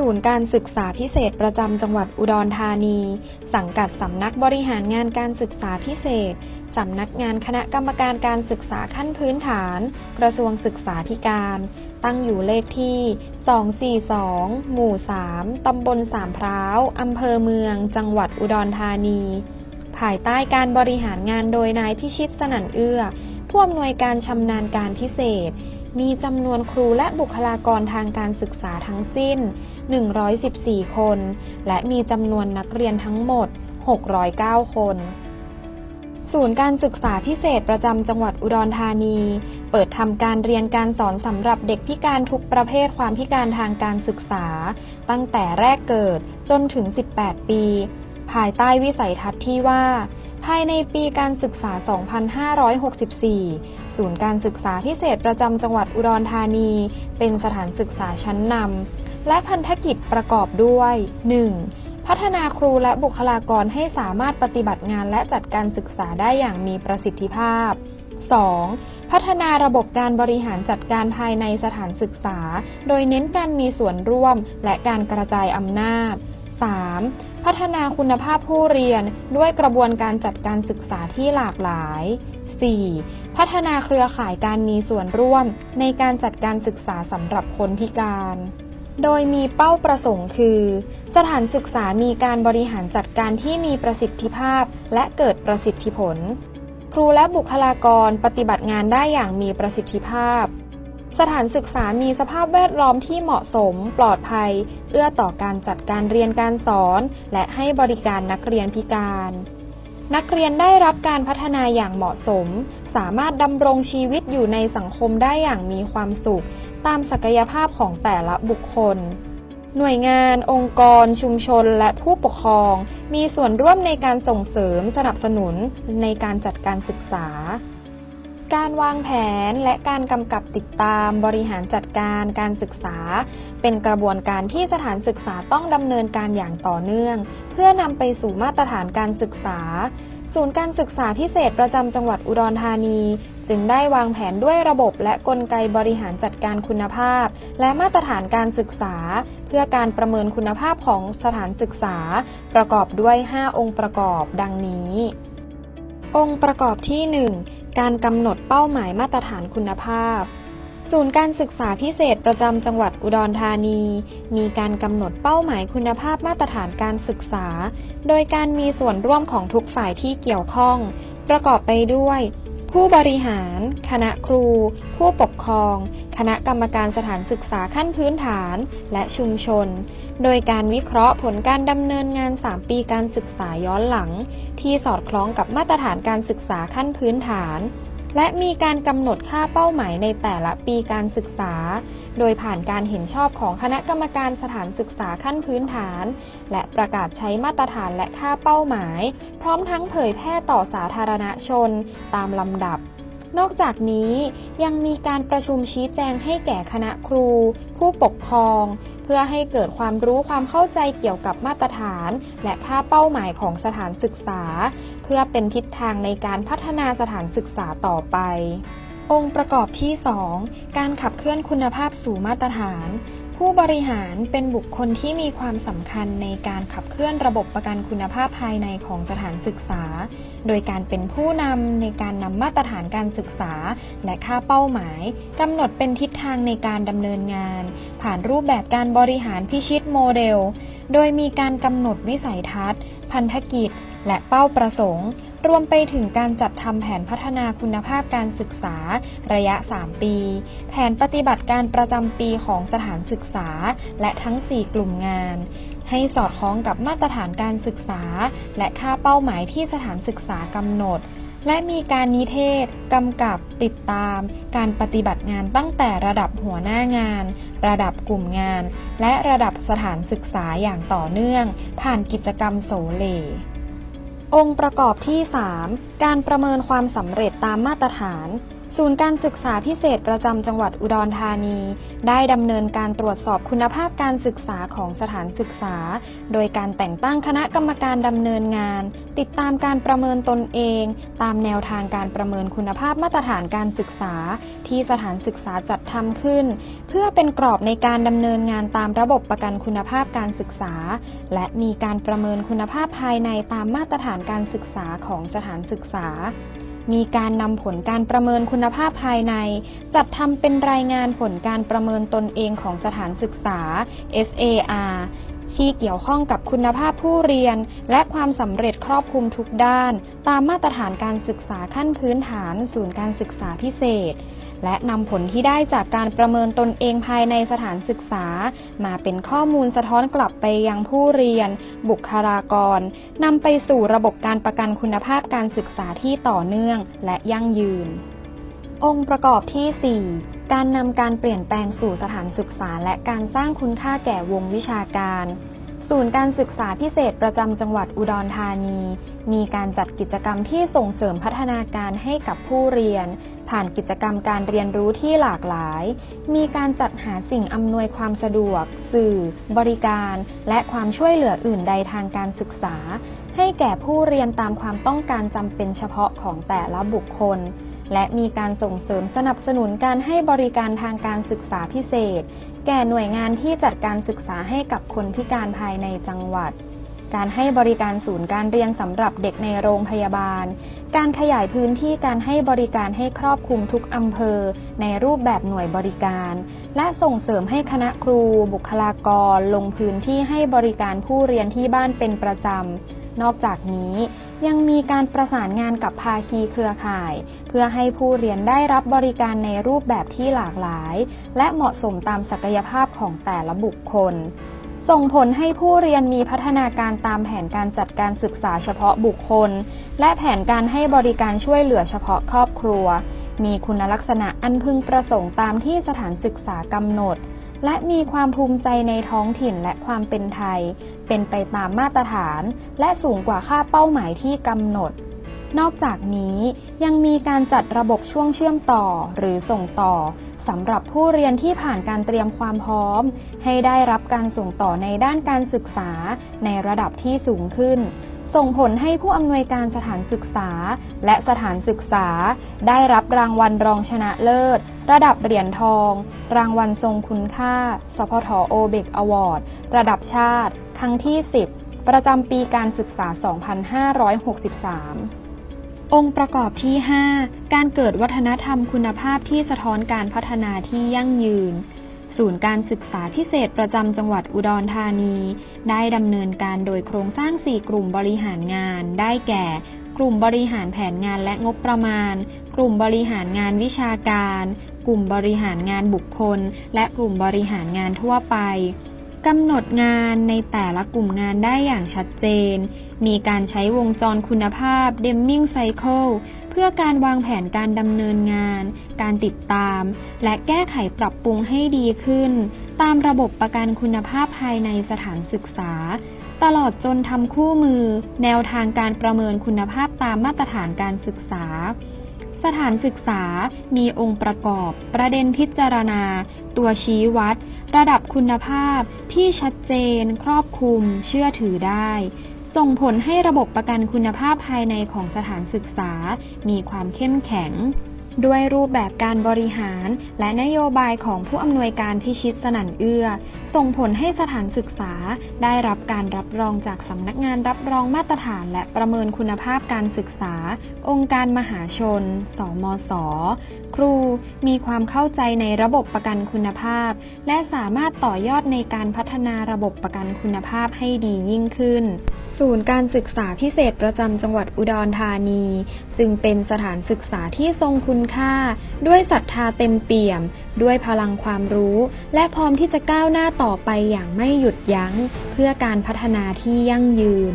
ศูนย์การศึกษาพิเศษประจำจังหวัดอุดรธานี สังกัดสำนักบริหารงานการศึกษาพิเศษ สำนักงานคณะกรรมการการศึกษาขั้นพื้นฐาน กระทรวงศึกษาธิการ ตั้งอยู่เลขที่ 242 หมู่ 3 ตำบลสามพร้าว อำเภอเมือง จังหวัดอุดรธานี ภายใต้การบริหารงานโดยนายพิชิตสนั่นเอื้อผู้อำนวยการชำนาญการพิเศษ มีจำนวนครูและบุคลากรทางการศึกษาทั้งสิ้น 114 คน และมีจำนวนนักเรียนทั้งหมด 609 คน ศูนย์การศึกษาพิเศษประจำจังหวัดอุดรธานี เปิดทำการเรียนการสอนสำหรับเด็กพิการทุกประเภทความพิการทางการศึกษา ตั้งแต่แรกเกิดจนถึง 18 ปี ภายใต้วิสัยทัศน์ที่ว่า ภายในปีการศึกษา 2564 ศูนย์การศึกษาพิเศษประจำจังหวัดอุดรธานี เป็นสถานศึกษาชั้นนำ และพันธกิจประกอบด้วย 1. พัฒนาครูและบุคลากรให้สามารถปฏิบัติงานและจัดการศึกษาได้อย่างมีประสิทธิภาพ 2. พัฒนาระบบการบริหารจัดการภายในสถานศึกษา โดยเน้นการมีส่วนร่วมและการกระจายอำนาจ 3. พัฒนาคุณภาพผู้เรียนด้วยกระบวนการจัดการศึกษาที่หลากหลาย 4. พัฒนาเครือข่ายการมีส่วนร่วมในการจัดการศึกษาสำหรับคนพิการ โดยมีเป้าประสงค์คือ สถานศึกษามีการบริหารจัดการที่มีประสิทธิภาพและเกิดประสิทธิผล ครูและบุคลากรปฏิบัติงานได้อย่างมีประสิทธิภาพ สถานศึกษามีสภาพแวดล้อมที่เหมาะสม ปลอดภัย เอื้อต่อการจัดการเรียนการสอน และให้บริการนักเรียนพิการ นักเรียนได้รับการพัฒนาอย่างเหมาะสม สามารถดำรงชีวิตอยู่ในสังคมได้อย่างมีความสุข ตามศักยภาพของแต่ละบุคคล หน่วยงาน องค์กร ชุมชน และผู้ปกครอง มีส่วนร่วมในการส่งเสริมสนับสนุนในการจัดการศึกษา การวางแผนและการกำกับติดตามบริหารจัดการการศึกษา เป็นกระบวนการที่สถานศึกษาต้องดำเนินการอย่างต่อเนื่อง เพื่อนำไปสู่มาตรฐานการศึกษา ศูนย์การศึกษาพิเศษประจำจังหวัดอุดรธานี จึงได้วางแผนด้วยระบบและกลไกบริหารจัดการคุณภาพ และมาตรฐานการศึกษา เพื่อการประเมินคุณภาพของสถานศึกษา ประกอบด้วย 5 องค์ประกอบ ดังนี้ องค์ประกอบที่ 1 การกำหนดเป้าหมายมาตรฐานคุณภาพ ศูนย์การศึกษาพิเศษประจำจังหวัดอุดรธานี มีการกำหนดเป้าหมายคุณภาพมาตรฐานการศึกษา โดยการมีส่วนร่วมของทุกฝ่ายที่เกี่ยวข้อง ประกอบไปด้วย ผู้บริหาร คณะครู ผู้ปกครอง คณะกรรมการสถานศึกษาขั้นพื้นฐาน และชุมชน โดยการวิเคราะห์ผลการดำเนินงาน 3 ปีการศึกษาย้อนหลัง ที่สอดคล้องกับมาตรฐานการศึกษาขั้นพื้นฐาน และมีการกำหนดค่าเป้าหมายในแต่ละปีการศึกษา โดยผ่านการเห็นชอบของคณะกรรมการสถานศึกษาขั้นพื้นฐาน และประกาศใช้มาตรฐานและค่าเป้าหมาย พร้อมทั้งเผยแพร่ต่อสาธารณชน ตามลำดับ นอกจากนี้ยังมีการประชุมชี้แจงให้แก่คณะครู ผู้ปกครอง เพื่อให้เกิดความรู้ความเข้าใจเกี่ยวกับมาตรฐาน และภาพเป้าหมายของสถานศึกษา เพื่อเป็นทิศทางในการพัฒนาสถานศึกษาต่อไป องค์ประกอบที่ 2 การขับเคลื่อนคุณภาพสู่มาตรฐาน ผู้บริหารเป็นบุคคลที่มีความสำคัญในการขับเคลื่อนระบบประกันคุณภาพภายในของสถานศึกษา โดยการเป็นผู้นำในการนำมาตรฐานการศึกษา และค่าเป้าหมายกำหนดเป็นทิศทางในการดำเนินงาน ผ่านรูปแบบการบริหารพิชิตโมเดล โดยมีการกำหนดวิสัยทัศน์ พันธกิจ และเป้าประสงค์ รวมไปถึงการจัดทำแผนพัฒนาคุณภาพการศึกษา ระยะ 3 ปี แผนปฏิบัติการประจำปีของสถานศึกษา และทั้ง 4 กลุ่มงาน ให้สอดคล้องกับมาตรฐานการศึกษา และค่าเป้าหมายที่สถานศึกษากำหนด และมีการนิเทศ กำกับติดตาม การปฏิบัติงานตั้งแต่ระดับหัวหน้างาน ระดับกลุ่มงาน และระดับสถานศึกษาอย่างต่อเนื่อง ผ่านกิจกรรมโสเลองค์ประกอบที่ 3 การประเมินความสำเร็จตามมาตรฐาน ศูนย์การศึกษาพิเศษประจำจังหวัดอุดรธานี ได้ดำเนินการตรวจสอบคุณภาพการศึกษาของสถานศึกษา โดยการแต่งตั้งคณะกรรมการดำเนินงาน ติดตามการประเมินตนเอง ตามแนวทางการประเมินคุณภาพมาตรฐานการศึกษา ที่สถานศึกษาจัดทำขึ้น เพื่อเป็นกรอบในการดำเนินงานตามระบบประกันคุณภาพการศึกษา และมีการประเมินคุณภาพภายในตามมาตรฐานการศึกษาของสถานศึกษา มีการนำผลการประเมินคุณภาพภายใน จัดทำเป็นรายงานผลการประเมินตนเองของสถานศึกษา SAR ที่เกี่ยวข้องกับคุณภาพผู้เรียน และความสำเร็จครอบคลุมทุกด้าน ตามมาตรฐานการศึกษาขั้นพื้นฐาน ศูนย์การศึกษาพิเศษ และนำผลที่ได้จากการประเมินตนเองภายในสถานศึกษา มาเป็นข้อมูลสะท้อนกลับไปยังผู้เรียน บุคลากรนำไปสู่ระบบการประกันคุณภาพการศึกษาที่ต่อเนื่องและยั่งยืน องค์ประกอบที่ 4 การนำการเปลี่ยนแปลงสู่สถานศึกษา และการสร้างคุณค่าแก่วงวิชาการ ศูนย์การศึกษาพิเศษประจำจังหวัดอุดรธานี มีการจัดกิจกรรมที่ส่งเสริมพัฒนาการให้กับผู้เรียน ผ่านกิจกรรมการเรียนรู้ที่หลากหลาย มีการจัดหาสิ่งอำนวยความสะดวก สื่อ บริการ และความช่วยเหลืออื่นใดทางการศึกษา ให้แก่ผู้เรียนตามความต้องการจำเป็นเฉพาะของแต่ละบุคคล และมีการส่งเสริมสนับสนุนการให้บริการทางการศึกษาพิเศษ แก่หน่วยงานที่จัดการศึกษาให้กับคนพิการภายในจังหวัด การให้บริการศูนย์การเรียนสำหรับเด็กในโรงพยาบาล การขยายพื้นที่การให้บริการให้ครอบคลุมทุกอำเภอ ในรูปแบบหน่วยบริการ และส่งเสริมให้คณะครู บุคลากร ลงพื้นที่ให้บริการผู้เรียนที่บ้านเป็นประจำนอกจากนี้ยังมีการประสานงานกับภาคีเครือข่าย เพื่อให้ผู้เรียนได้รับบริการในรูปแบบที่หลากหลาย และเหมาะสมตามศักยภาพของแต่ละบุคคล ส่งผลให้ผู้เรียนมีพัฒนาการตามแผนการจัดการศึกษาเฉพาะบุคคล และแผนการให้บริการช่วยเหลือเฉพาะครอบครัว มีคุณลักษณะอันพึงประสงค์ตามที่สถานศึกษากำหนดและมีความภูมิใจในท้องถิ่นและความเป็นไทย เป็นไปตามมาตรฐาน และสูงกว่าค่าเป้าหมายที่กำหนด นอกจากนี้ยังมีการจัดระบบช่วงเชื่อมต่อหรือส่งต่อสำหรับผู้เรียนที่ผ่านการเตรียมความพร้อม ให้ได้รับการส่งต่อในด้านการศึกษาในระดับที่สูงขึ้น ส่งผลให้ผู้อำนวยการสถานศึกษา และสถานศึกษา ได้รับรางวัลรองชนะเลิศ ระดับเหรียญทอง รางวัลทรงคุณค่า สพทโอเบกอวอร์ดระดับชาติ ครั้งที่ 10 ประจำปีการศึกษา 2563 องค์ประกอบที่ 5 การเกิดวัฒนธรรมคุณภาพที่สะท้อนการพัฒนาที่ยั่งยืน ศูนย์การศึกษาพิเศษประจำจังหวัดอุดรธานี ได้ดำเนินการโดยโครงสร้าง 4 กลุ่มบริหารงาน ได้แก่ กลุ่มบริหารแผนงานและงบประมาณ กลุ่มบริหารงานวิชาการ กลุ่มบริหารงานบุคคล และกลุ่มบริหารงานทั่วไป กำหนดงานในแต่ละกลุ่มงานได้อย่างชัดเจน มีการใช้วงจรคุณภาพ Deming Cycle เพื่อการวางแผนการดำเนินงาน การติดตาม และแก้ไขปรับปรุงให้ดีขึ้น ตามระบบประกันคุณภาพภายในสถานศึกษา ตลอดจนทำคู่มือ แนวทางการประเมินคุณภาพตามมาตรฐานการศึกษา สถานศึกษามีองค์ประกอบ ประเด็นพิจารณา ตัวชี้วัด ระดับคุณภาพที่ชัดเจน ครอบคลุม เชื่อถือได้ ส่งผลให้ระบบประกันคุณภาพภายในของสถานศึกษา มีความเข้มแข็ง ด้วยรูปแบบการบริหาร และนโยบายของผู้อำนวยการพิชิตสนั่นเอื้อ ส่งผลให้สถานศึกษา ได้รับการรับรองจากสำนักงานรับรองมาตรฐาน และประเมินคุณภาพการศึกษา องค์การมหาชน สมส ครู มีความเข้าใจในระบบประกันคุณภาพ และสามารถต่อยอดในการพัฒนาระบบประกันคุณภาพให้ดียิ่งขึ้น ศูนย์การศึกษาพิเศษประจำจังหวัดอุดรธานี จึงเป็นสถานศึกษาที่ทรงคุณค่า ด้วยศรัทธาเต็มเปี่ยม ด้วยพลังความรู้ และพร้อมที่จะก้าวหน้าต่อไปอย่างไม่หยุดยัง้ง เพื่อการพัฒนาที่ยั่งยืน